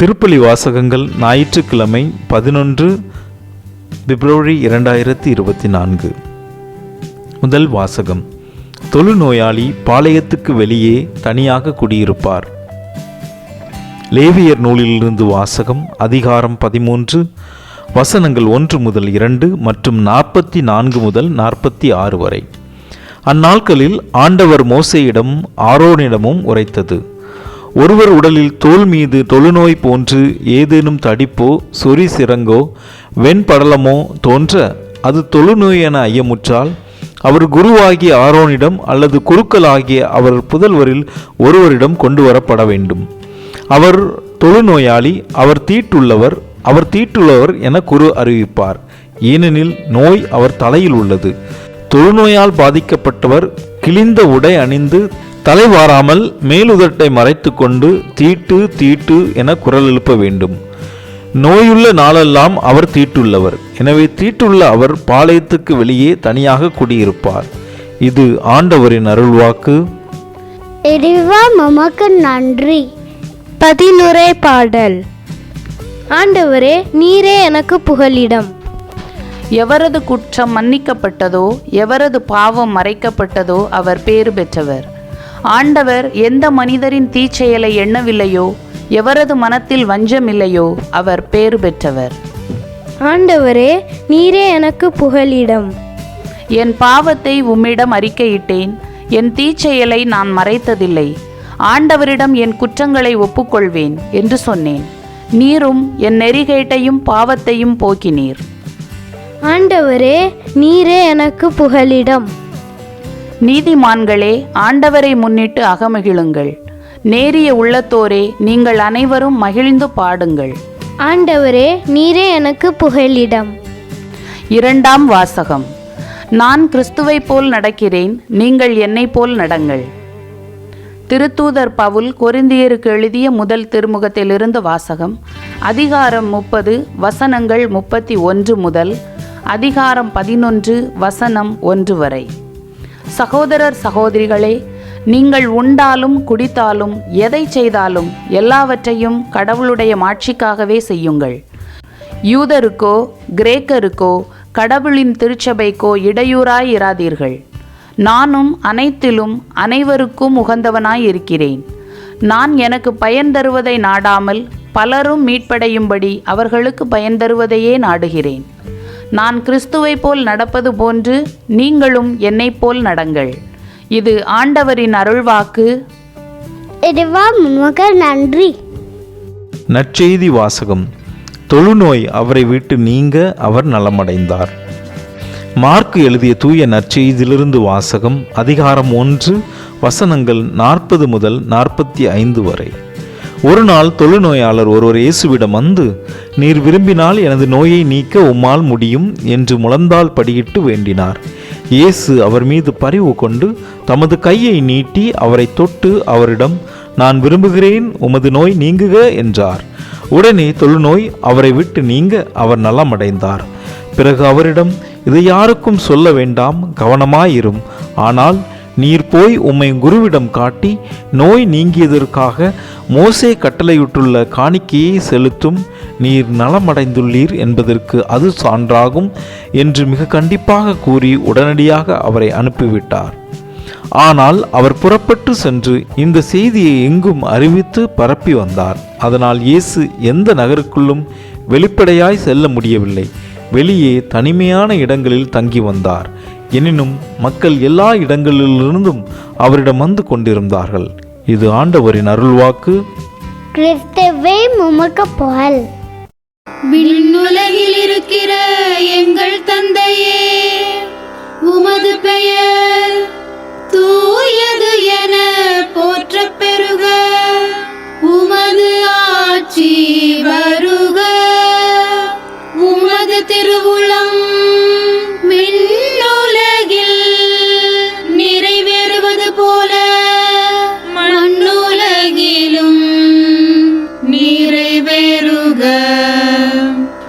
திருப்பலி வாசகங்கள் ஞாயிற்றுக்கிழமை பதினொன்று பிப்ரவரி இரண்டாயிரத்தி இருபத்தி நான்கு. முதல் வாசகம். தொழுநோயாளி பாளையத்துக்கு வெளியே தனியாக குடியிருப்பார். லேவியர் நூலிலிருந்து வாசகம் அதிகாரம் பதிமூன்று வசனங்கள் ஒன்று முதல் இரண்டு மற்றும் நாற்பத்தி நான்கு முதல் நாற்பத்தி ஆறு வரை. அந்நாட்களில் ஆண்டவர் மோசையிடம் ஆரோனிடமும் உரைத்தது. ஒருவர் உடலில் தோல் மீது தொழுநோய் போன்று ஏதேனும் தடிப்போ சொறி சிறங்கோ வெண்படலமோ தோன்ற அது தொழுநோய் என ஐயமுற்றால் அவர் குருவாகிய ஆரோனிடம் அல்லது குருக்களாகிய அவர் புதல்வரில் ஒருவரிடம் கொண்டு வரப்பட வேண்டும். அவர் தொழுநோயாளி அவர் தீட்டுள்ளவர் அவர் தீட்டுள்ளவர் என குரு அறிவிப்பார். ஏனெனில் நோய் அவர் தலையில் உள்ளது. தொழுநோயால் பாதிக்கப்பட்டவர் கிழிந்த உடை அணிந்து தலை வாராமல் மேலுதட்டை மறைத்து கொண்டு தீட்டு தீட்டு என குரல் எழுப்ப வேண்டும். நோயுள்ள நாளெல்லாம் அவர் தீட்டுள்ளவர். எனவே தீட்டுள்ள அவர் பாளையத்துக்கு வெளியே தனியாக குடியிருப்பார். இது ஆண்டவரின் அருள்வாக்கு. இறைவா மமக்கு நன்றி. பதிலுரை பாடல். ஆண்டவரே நீரே எனக்கு புகலிடம். எவரது குற்றம் மன்னிக்கப்பட்டதோ எவரது பாவம் மறைக்கப்பட்டதோ அவர் பேறு பெற்றவர். ஆண்டவர் எந்த மனிதரின் தீச்செயலை எண்ணவில்லையோ எவரது மனத்தில் வஞ்சமில்லையோ அவர் பேறு பெற்றவர். ஆண்டவரே நீரே எனக்கு புகலிடம். என் பாவத்தை உம்மிடம் அறிக்கையிட்டேன் என் தீச்செயலை நான் மறைத்ததில்லை. ஆண்டவரிடம் என் குற்றங்களை ஒப்புக்கொள்வேன் என்று சொன்னேன். நீரும் என் நெறிகேட்டையும் பாவத்தையும் போக்கினீர். ஆண்டவரே நீரே எனக்கு புகலிடம். நீதிமான்களே ஆண்டவரை முன்னிட்டு அகமகிழுங்கள். நேரிய உள்ளத்தோரே நீங்கள் அனைவரும் மகிழ்ந்து பாடுங்கள். ஆண்டவரே நீரே எனக்கு புகலிடம். இரண்டாம் வாசகம். நான் கிறிஸ்துவைப் போல் நடக்கிறேன் நீங்கள் என்னைப் போல் நடங்கள். திருத்தூதர் பவுல் கொரிந்தியருக்கு எழுதிய முதல் திருமுகத்திலிருந்து வாசகம் அதிகாரம் முப்பது வசனங்கள் முப்பத்தி ஒன்று முதல் அதிகாரம் பதினொன்று வசனம் ஒன்று வரை. சகோதரர் சகோதரிகளே நீங்கள் உண்டாலும் குடித்தாலும் எதை செய்தாலும் எல்லாவற்றையும் கடவுளுடைய மாட்சிக்காகவே செய்யுங்கள். யூதருக்கோ கிரேக்கருக்கோ கடவுளின் திருச்சபைக்கோ இடையூறாய் இராதீர்கள் நானும் அனைத்திலும் அனைவருக்கும் உகந்தவனாய் இருக்கிறேன் நான் எனக்கு பயன் தருவதை நாடாமல் பலரும் மீட்படையும்படி அவர்களுக்கு பயன் தருவதையே நாடுகிறேன். நான் கிறிஸ்துவைப் போல் நடப்பது போன்று நீங்களும் என்னைப் போல் நடங்கள். இது ஆண்டவரின் அருள்வாக்கு. நன்றி. நற்செய்தி வாசகம். தொழுநோய் அவரை விட்டு நீங்க அவர் நலமடைந்தார். மார்க் எழுதிய தூய நற்செய்தியிலிருந்து வாசகம் அதிகாரம் ஒன்று வசனங்கள் நாற்பது முதல் நாற்பத்தி ஐந்து வரை. ஒரு நாள் தொழுநோயாளர் ஒருவர் இயேசுவிடம் வந்து நீர் விரும்பினால் எனது நோயை நீக்க உம்மால் முடியும் என்று முழந்தால் படியிட்டு வேண்டினார். இயேசு அவர் மீது பரிவு கொண்டு தமது கையை நீட்டி அவரை தொட்டு அவரிடம் நான் விரும்புகிறேன் உமது நோய் நீங்குக என்றார். உடனே தொழுநோய் அவரை விட்டு நீங்க அவர் நலமடைந்தார். பிறகு அவரிடம் இதை யாருக்கும் சொல்ல வேண்டாம் கவனமாயிரும். ஆனால் நீர் போய் உம்மை குருவிடம் காட்டி நோய் நீங்கியதற்காக மோசே கட்டளையிட்டுள்ள காணிக்கையை செலுத்தும் நீர் நலமடைந்துள்ளீர் என்பதற்கு அது சான்றாகும் என்று மிக கண்டிப்பாக கூறி உடனடியாக அவரை அனுப்பிவிட்டார். ஆனால் அவர் புறப்பட்டு சென்று இந்த செய்தியை எங்கும் அறிவித்து பரப்பி வந்தார். அதனால் இயேசு எந்த நகருக்குள்ளும் வெளிப்படையாய் செல்ல முடியவில்லை. வெளியே தனிமையான இடங்களில் தங்கி வந்தார். எனினும் மக்கள் எல்லா இடங்களிலிருந்தும் அவரிடம் வந்து கொண்டிருந்தார்கள். இது ஆண்டவரின் அருள்வாக்கு. கிறிஸ்துவே மமக்கு புகழ் விண்ணுலகில் இருக்கிற எங்கள் தந்தையே உமது பெயர்